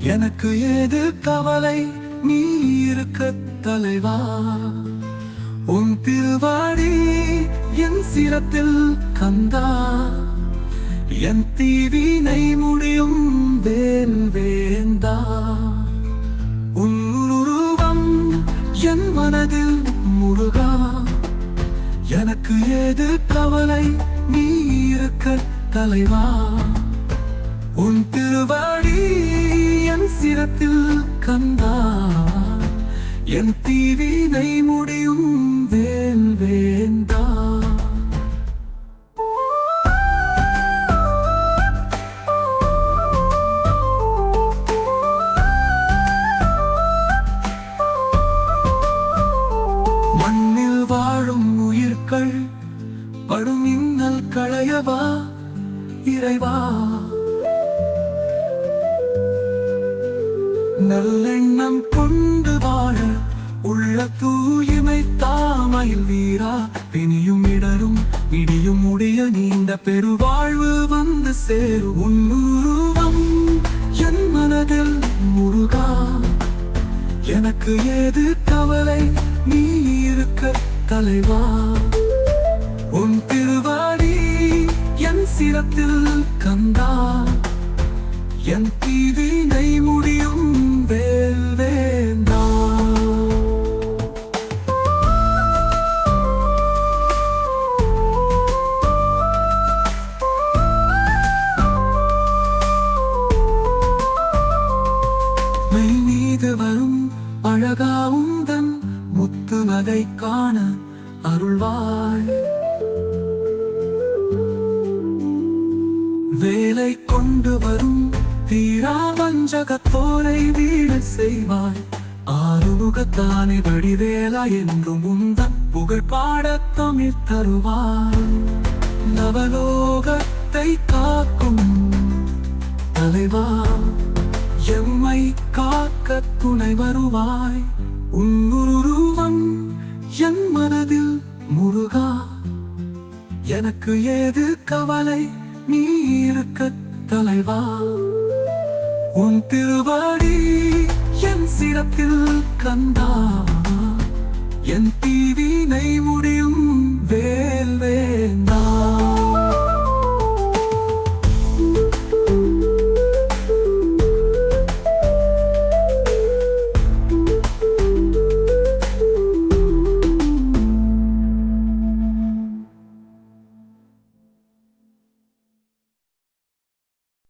எனக்கு ஏது கவலை? நீ இருக்க தலைவா? உன் திருவாடி என் சிரத்தில் கந்தா? என் தீவினை முடியும் வேன் வேந்தா? உன் உருவம் என் மனதில் முருகா எனக்கு ஏது கவலை? நீ இருக்க தலைவா? உன் திருவாடி என் சிரத்தில் கந்தா என் தீவினை முடியும் வேல் வேந்தா மண்ணில் வாழும் உயிர்கள் படும் இன்னல் களையவா? இறைவா. நல்லெண்ணம் கொண்டு வாழ உள்ள தூய்மை தாமையில் வீரா. பிணியும் இடரும் இடியும் உடைய நீண்ட பெருவாழ்வு வந்து சேரு. உன்னுருவம் என் மனதில் முருகா. எனக்கு ஏது கவலை நீ இருக்க தலைவா. உன் திருவாடி என் சிரத்தில் கந்தா. என் தீ மெய் மீது வரும் அழகாவும் தன் முத்து நகை காண அருள்வாய். வேலை கொண்டு வரும் தீரா வஞ்சகத்தோரை வீடு செய்வாய். ஆறுமுகத்தானே வடிவேலா என்றும் உந்தன் புகழ் பாட தமிழ் தருவாய். நவலோகத்தை காக்கும் தலைவா. காக்க துணை வருவாய். உன்னுருவம் என் மனதில் முருகா. எனக்கு ஏது கவலை நீ இருக்க தலைவா. உன் திருவாடி என் சிறப்பில் கந்தா. என் தீவினை முடியும் வேல் வேந்தா.